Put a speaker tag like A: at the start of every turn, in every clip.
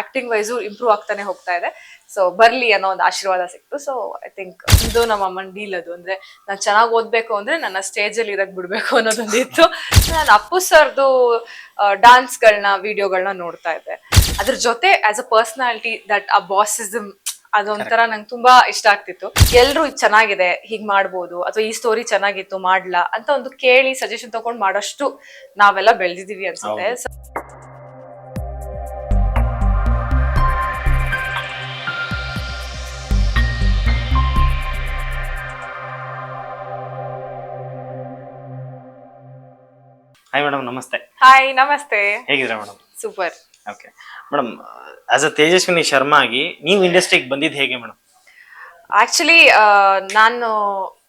A: Acting wise improve ಆಗ್ತಾನೆ ಹೋಗ್ತಾ ಇದೆ. ಸೊ ಬರ್ಲಿ ಅನ್ನೋ ಒಂದು ಆಶೀರ್ವಾದ ಸಿಕ್ತು. ಸೊ ಐ ಥಿಂಕ್ ಇದು ನಮ್ಮ ಅಮ್ಮನ ಡೀಲ್ ಅದು. ಅಂದ್ರೆ ನಾನು ಚೆನ್ನಾಗಿ ಓದ್ಬೇಕು ಅಂದ್ರೆ ನನ್ನ ಸ್ಟೇಜ್ ಅಲ್ಲಿ ಇರಕ್ ಬಿಡ್ಬೇಕು ಅನ್ನೋದೊಂದು ಇತ್ತು ನಾನು ಅಪ್ಪು ಸರ್ದು ಡಾನ್ಸ್ಗಳನ್ನ ವಿಡಿಯೋಗಳನ್ನ ನೋಡ್ತಾ ಇದ್ದೆ. ಅದ್ರ ಜೊತೆ ಆಸ್ ಅ ಪರ್ಸನಾಲಿಟಿ ದಟ್ ಆ ಬಾಸಿಸಮ್ ಅದೊಂಥರ ನಂಗೆ ತುಂಬಾ ಇಷ್ಟ ಆಗ್ತಿತ್ತು. ಎಲ್ರು ಇದ್ ಚೆನ್ನಾಗಿದೆ ಹೀಗ್ ಮಾಡ್ಬೋದು ಅಥವಾ ಈ ಸ್ಟೋರಿ ಚೆನ್ನಾಗಿತ್ತು ಮಾಡ್ಲಾ ಅಂತ ಒಂದು ಕೇಳಿ ಸಜೆಷನ್ ತಗೊಂಡ್ ಮಾಡೋಷ್ಟು ನಾವೆಲ್ಲ ಬೆಳೆದಿದೀವಿ ಅನ್ಸುತ್ತೆ.
B: ಹಾಯ್ ಮೇಡಮ್ ನಮಸ್ತೆ
A: ಹಾಯ್ ನಮಸ್ತೆ
B: ಹೇಗಿದ್ದೀರಾ madam
A: super
B: okay madam as a Tejaswini Sharma ಆಗಿ ನೀವು ಇಂಡಸ್ಟ್ರಿಗೆ ಬಂದಿದ್ದು ಹೇಗೆ ಮೇಡಮ್
A: ಆಕ್ಚುಲಿ ನಾನು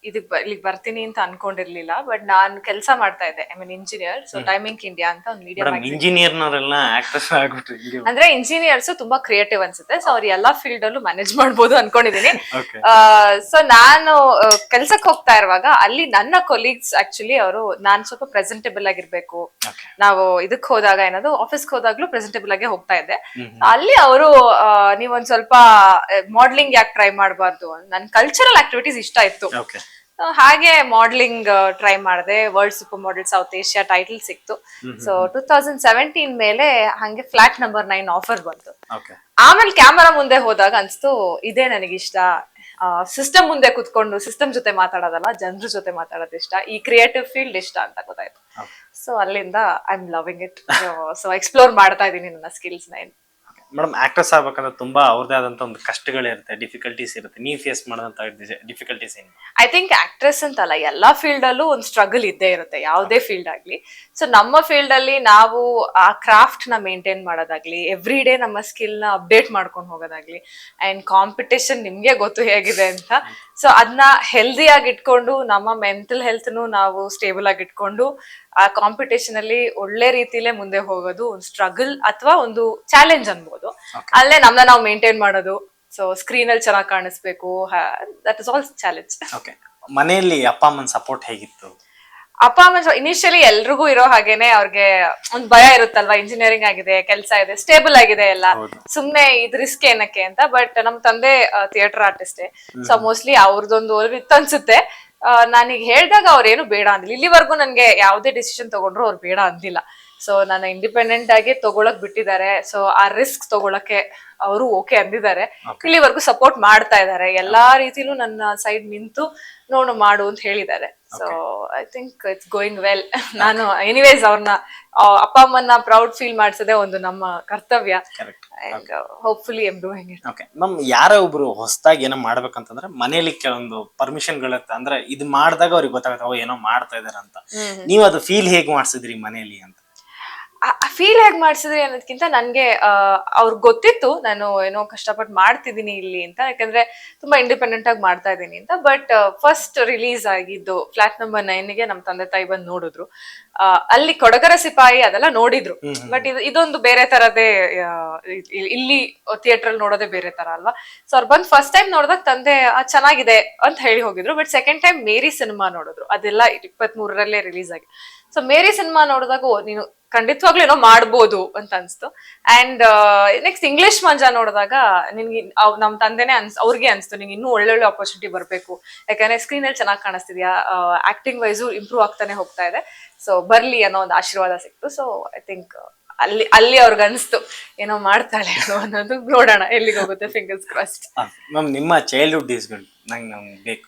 A: ಇದಕ್ ಇಲ್ಲಿಗೆ ಬರ್ತೀನಿ ಅಂತ ಅನ್ಕೊಂಡಿರ್ಲಿಲ್ಲ ಬಟ್ ನಾನ್ ಕೆಲಸ ಮಾಡ್ತಾ ಇದ್ದೆ. I mean engineer so timing India ಅಂತ ಒಂದು ಮೀಡಿಯಾ
B: ಇಂಜಿನಿಯರ್ ಇಂಜಿನಿಯರ್ನವರೆಲ್ಲ ಆಕ್ಟ್ರೆಸ್ ಆಗ್ಬಿಟ್ರಿ ಹಿಂಗೆ.
A: ಅಂದ್ರೆ ಇಂಜಿನಿಯರ್ಸ್ ತುಂಬಾ ಕ್ರಿಯೇಟಿವ್ ಅನ್ಸುತ್ತೆ ಸೊ ಅವ್ರ ಎಲ್ಲಾ ಫೀಲ್ಡ್ ಅಲ್ಲೂ ಮ್ಯಾನೇಜ್ ಮಾಡ್ಬೋದು ಅನ್ಕೊಂಡಿದೀನಿ ಸೊ ನಾನು ಕೆಲ್ಸಕ್ಕೆ ಹೋಗ್ತಾ ಇರುವಾಗ ಅಲ್ಲಿ ನನ್ನ ಕೊಲೀಗ್ಸ್ ಆಕ್ಚುಲಿ ಅವರು ನಾನ್ ಸ್ವಲ್ಪ ಪ್ರೆಸೆಂಟೇಬಲ್ ಆಗಿರ್ಬೇಕು. ನಾವು ಇದಕ್ ಹೋದಾಗ ಏನದು ಆಫೀಸ್ಗೆ ಹೋದಾಗ್ಲೂ ಪ್ರೆಸೆಂಟೇಬಲ್ ಆಗಿ ಹೋಗ್ತಾ ಇದ್ದೆ. ಅಲ್ಲಿ ಅವರು ನೀವೊಂದ್ ಸ್ವಲ್ಪ ಮಾಡ್ಲಿಂಗ್ ಯಾಕೆ ಟ್ರೈ ಮಾಡಬಾರ್ದು? ನನ್ ಕಲ್ಚರಲ್ ಆಕ್ಟಿವಿಟೀಸ್ ಇಷ್ಟ ಇತ್ತು. ಹಾಗೆ ಮಾಡ್ಲಿಂಗ್ ಟ್ರೈ ಮಾಡಿದೆ. World super model South Asia title ಸಿಕ್ತು ಸೊ ಟೂ ತೌಸಂಡ್ ಸೆವೆಂಟೀನ್ ಮೇಲೆ ಹಂಗೆ ಫ್ಲಾಟ್ ನಂಬರ್ ನೈನ್ ಆಫರ್ ಬಂತು. ಆಮೇಲೆ ಕ್ಯಾಮರಾ ಮುಂದೆ ಹೋದಾಗ ಅನ್ಸ್ತು ಇದೇ ನನಗಿಷ್ಟ. ಸಿಸ್ಟಮ್ ಮುಂದೆ ಕುತ್ಕೊಂಡು ಸಿಸ್ಟಮ್ ಜೊತೆ ಮಾತಾಡೋದಲ್ಲ ಜನರ ಜೊತೆ ಮಾತಾಡೋದು ಇಷ್ಟ. ಈ ಕ್ರಿಯೇಟಿವ್ ಫೀಲ್ಡ್ ಇಷ್ಟ ಅಂತ ಗೊತ್ತಾಯ್ತು. ಸೊ ಅಲ್ಲಿಂದ I am loving it so explore ಮಾಡ್ತಾ ಇದ್ದೀನಿ ನನ್ನ ಸ್ಕಿಲ್ಸ್ನ
B: ಮೇಡಮ್ ಆಕ್ಟ್ರೆಸ್ ಆಗ್ಬೇಕಂದ್ರೆ ತುಂಬಾ ಅವ್ರದೇ ಆದಂತ ಒಂದು ಕಷ್ಟಗಳಿರುತ್ತೆ ಡಿಫಿಕಲ್ಟೀಸ್ ಇರುತ್ತೆ. ನೀವು ಫೇಸ್ ಮಾಡಿದಂತ ಡಿಫಿಕಲ್ಟೀಸ್ ಏನು?
A: ಐ ಥಿಂಕ್ ಆಕ್ಟ್ರೆಸ್ ಅಂತಲ್ಲ ಎಲ್ಲಾ ಫೀಲ್ಡ್ ಅಲ್ಲೂ ಒಂದು ಸ್ಟ್ರಗಲ್ ಇದ್ದೇ ಇರುತ್ತೆ ಯಾವುದೇ ಫೀಲ್ಡ್ ಆಗ್ಲಿ. ಸೊ ನಮ್ಮ ಫೀಲ್ಡ್ ಅಲ್ಲಿ ನಾವು ಆ ಕ್ರಾಫ್ಟ್ನ ಮೇಂಟೈನ್ ಮಾಡೋದಾಗ್ಲಿ ಎವ್ರಿ ಡೇ ನಮ್ಮ ಸ್ಕಿಲ್ನ ಅಪ್ಡೇಟ್ ಮಾಡ್ಕೊಂಡು ಹೋಗೋದಾಗ್ಲಿ ಅಂಡ್ ಕಾಂಪಿಟೇಷನ್ ನಿಮ್ಗೆ ಗೊತ್ತು ಹೇಗಿದೆ ಅಂತ. ಸೊ ಅದನ್ನ ಹೆಲ್ದಿ ಆಗಿ ಇಟ್ಕೊಂಡು ನಮ್ಮ ಮೆಂಟಲ್ ಹೆಲ್ತ್ನು ನಾವು ಸ್ಟೇಬಲ್ ಆಗಿ ಇಟ್ಕೊಂಡು ಆ ಕಾಂಪಿಟೇಷನ್ ಅಲ್ಲಿ ಒಳ್ಳೆ ರೀತಿಲೇ ಮುಂದೆ ಹೋಗೋದು ಒಂದು ಸ್ಟ್ರಗಲ್ ಅಥವಾ ಒಂದು ಚಾಲೆಂಜ್ ಅನ್ಬೋದು. ಅಲ್ಲೇ ನಮ್ನ ನಾವು ಮೇಂಟೈನ್ ಮಾಡೋದು. ಸೊ ಸ್ಕ್ರೀನ್ ಅಲ್ಲಿ ಚೆನ್ನಾಗಿ ಕಾಣಿಸ್ಬೇಕು. That is all challenge
B: okay ಮನೆಯಲ್ಲಿ ಅಪ್ಪ ಅಮ್ಮನ ಸಪೋರ್ಟ್ ಹೇಗಿತ್ತು?
A: ಅಪ್ಪ ಅಮ್ಮ ಇನಿಷಿಯಲಿ ಎಲ್ರಿಗೂ ಇರೋ ಹಾಗೇನೆ ಅವ್ರಿಗೆ ಒಂದ್ ಭಯ ಇರುತ್ತಲ್ವಾ? ಇಂಜಿನಿಯರಿಂಗ್ ಆಗಿದೆ ಕೆಲಸ ಇದೆ ಸ್ಟೇಬಲ್ ಆಗಿದೆ ಎಲ್ಲ. ಸುಮ್ನೆ ಇದ್ ರಿಸ್ಕ್ ಏನಕ್ಕೆ ಅಂತ ಬಟ್ ನಮ್ ತಂದೆ ಥಿಯೇಟರ್ ಆರ್ಟಿಸ್ಟೇ ಸೊ ಮೋಸ್ಟ್ಲಿ ಅವ್ರದ್ದೊಂದು ಇತ್ತು ಅನ್ಸುತ್ತೆ. ನಾನೀಗ ಹೇಳ್ದಾಗ ಅವ್ರೇನು ಬೇಡ ಅಂದಿಲ್ಲ. ಇಲ್ಲಿವರೆಗೂ ನನಗೆ ಯಾವುದೇ ಡಿಸಿಷನ್ ತಗೊಂಡ್ರು ಅವ್ರು ಬೇಡ ಅಂದಿಲ್ಲ. ಸೊ ನಾನು ಇಂಡಿಪೆಂಡೆಂಟ್ ಆಗಿ ತಗೊಳಕ್ ಬಿಟ್ಟಿದ್ದಾರೆ. ಸೊ ಆ ರಿಸ್ಕ್ ತಗೊಳಕ್ಕೆ ಅವರು ಓಕೆ ಅಂದಿದ್ದಾರೆ. ಇಲ್ಲಿವರೆಗೂ ಸಪೋರ್ಟ್ ಮಾಡ್ತಾ ಇದ್ದಾರೆ. ಎಲ್ಲಾ ರೀತಿಲೂ ನನ್ನ ಸೈಡ್ ನಿಂತು ನೋಡು ಮಾಡು ಅಂತ ಹೇಳಿದ್ದಾರೆ. So I think it's going well ನಾನು ಎನಿವೇಸ್ ಅವ್ರನ್ನ ಅಪ್ಪ ಅಮ್ಮನ್ನ ಪ್ರೌಡ್ ಫೀಲ್ ಮಾಡ್ಸೋದೇ ಒಂದು ನಮ್ಮ ಕರ್ತವ್ಯ. Hopefully am doing it
B: okay ನಮ್ ಯಾರೋ ಒಬ್ರು ಹೊಸದಾಗಿ ಏನೋ ಮಾಡ್ಬೇಕಂತಂದ್ರೆ ಮನೇಲಿ ಕೆಲವೊಂದು ಪರ್ಮಿಷನ್ಗಳಿರುತ್ತೆ ಅಂದ್ರೆ ಇದು ಮಾಡಿದಾಗ ಅವ್ರಿಗೆ ಗೊತ್ತಾಗುತ್ತೆ ಅವ್ ಏನೋ ಮಾಡ್ತಾ ಇದಾರೆ ಅಂತ. ನೀವು ಅದು ಫೀಲ್ ಹೇಗ್ ಮಾಡಿಸಿದ್ರಿ ಮನೇಲಿ ಅಂತ.
A: ಫೀಲ್ ಹೇಗ್ ಮಾಡ್ಸಿದ್ರಿ ಅನ್ನೋದಕ್ಕಿಂತ ನನ್ಗೆ ಅವ್ರಿಗೆ ಗೊತ್ತಿತ್ತು ನಾನು ಏನೋ ಕಷ್ಟಪಟ್ಟು ಮಾಡ್ತಿದ್ದೀನಿ ಇಲ್ಲಿ ಅಂತ ಯಾಕಂದ್ರೆ ತುಂಬಾ ಇಂಡಿಪೆಂಡೆಂಟ್ ಆಗಿ ಮಾಡ್ತಾ ಇದ್ದೀನಿ ಅಂತ. ಬಟ್ ಫಸ್ಟ್ ರಿಲೀಸ್ ಆಗಿದ್ದು ಫ್ಲಾಟ್ ನಂಬರ್ ನೈನ್ಗೆ ನಮ್ಮ ತಂದೆ ತಾಯಿ ಬಂದು ನೋಡಿದ್ರು. ಅಲ್ಲಿ ಕೊಡಗರ ಸಿಪಾಯಿ ಅದೆಲ್ಲ ನೋಡಿದ್ರು. ಬಟ್ ಇದು ಇದೊಂದು ಬೇರೆ ತರದೇ ಇಲ್ಲಿ ಥಿಯೇಟರ್ ಅಲ್ಲಿ ನೋಡೋದೇ ಬೇರೆ ತರ ಅಲ್ವಾ? ಸೊ ಅವ್ರು ಬಂದು ಫಸ್ಟ್ ಟೈಮ್ ನೋಡಿದಾಗ ತಂದೆ ಆ, ಚೆನ್ನಾಗಿದೆ ಅಂತ ಹೇಳಿ ಹೋಗಿದ್ರು. But second time Mary cinema ನೋಡಿದ್ರು. ಅದೆಲ್ಲ ಇಪ್ಪತ್ತ್ ಮೂರರಲ್ಲೇ ರಿಲೀಸ್ ಆಗಿ. ಸೊ ಮೇರಿ ಸಿನಿಮಾ ನೋಡಿದಾಗ ನೀನು ಖಂಡಿತವಾಗ್ಲೂ ಏನೋ ಮಾಡ್ಬೋದು ಅಂತ ಅನ್ಸ್ತು. ಅಂಡ್ ನೆಕ್ಸ್ಟ್ ಇಂಗ್ಲಿಷ್ ಮಂಜಾ ನೋಡಿದಾಗ ನಿನ್ಗೆ ನಮ್ಮ ನಮ್ ತಂದೆನೆ ಅನ್ಸ್ ಅವ್ರಿಗೆ ಅನ್ಸ್ತು ನಿಂಗೆ ಇನ್ನೂ ಒಳ್ಳೊಳ್ಳೆ ಆಪರ್ಚುನಿಟಿ ಬರಬೇಕು. ಯಾಕಂದ್ರೆ ಸ್ಕ್ರೀನ್ ಅಲ್ಲಿ ಚೆನ್ನಾಗಿ ಕಾಣಿಸ್ತಿದ್ಯಾ? ಆಕ್ಟಿಂಗ್ ವೈಸು ಇಂಪ್ರೂವ್ ಆಗ್ತಾನೆ ಹೋಗ್ತಾ ಇದೆ. ಸೊ ಬರ್ಲಿ ಅನ್ನೋ ಒಂದು ಆಶೀರ್ವಾದ ಸಿಕ್ತು. ಸೊ ಐ ಥಿಂಕ್ ಅಲ್ಲಿ ಅಲ್ಲಿ ಅವ್ರಿಗೆ ಅನ್ಸ್ತು ಏನೋ ಮಾಡ್ತಾಳೆ ಅನ್ನೋದು. ನೋಡೋಣ ಎಲ್ಲಿಗೆ ಹೋಗುತ್ತೆ? ಫಿಂಗರ್ಸ್ ಕ್ರಾಸ್ಡ್
B: ಮ್ಯಾಮ್ ನಿಮ್ಮ ಚೈಲ್ಡ್ಹುಡ್ ಡೇಸ್ಗಳು ನಂಗೆ ನಮ್ಗೆ ಬೇಕು.